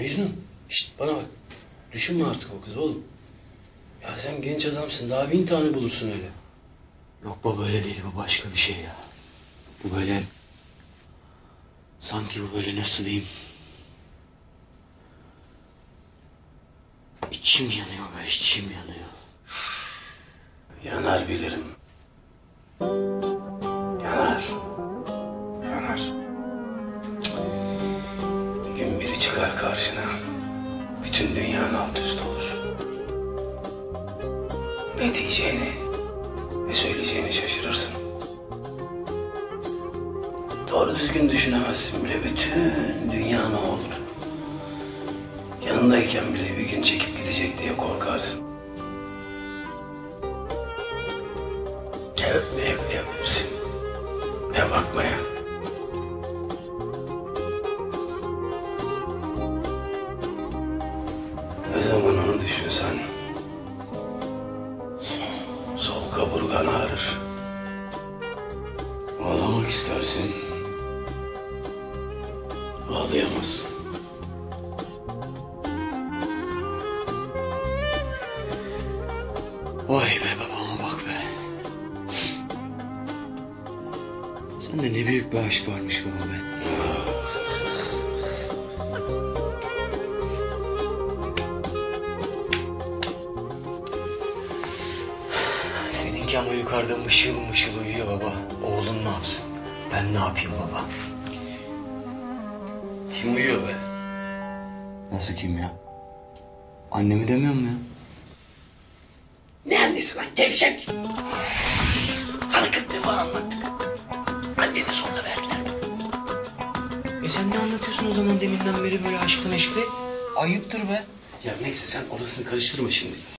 Mecnun, şşt bana bak. Düşünme artık o kız oğlum. Ya sen genç adamsın, daha bin tane bulursun öyle. Yok baba öyle değil bu başka bir şey ya. Bu böyle... Sanki bu böyle nasıl diyeyim... İçim yanıyor be içim yanıyor. Yanar bilirim. Yanar. Yanar. Çıkar karşına. Bütün dünyanın alt üst olur. Ne diyeceğini, ne söyleyeceğini şaşırırsın. Doğru düzgün düşünemezsin bile. Bütün dünya ne olur. Yanındayken bile bir gün çekip gidecek diye korkarsın. Ne öpmeye ne bakmaya. Onu düşünsen, sol, kaburgan ağrır. Ağlamak istersin, ağlayamazsın. Vay be babama bak be. Sende ne büyük bir aşk varmış baba be. Seninki ama yukarıda mışıl mışıl uyuyor baba. Oğlun ne yapsın? Ben ne yapayım baba? Kim uyuyor be? Nasıl kim ya? Annemi demiyor mu ya? Ne annesi lan gevşek? Sana kırk defa anlattık. Anneni sonunda verdiler. E sen ne anlatıyorsun o zaman deminden beri böyle aşklı meşkli? Ayıptır be. Ya neyse sen orasını karıştırma şimdi.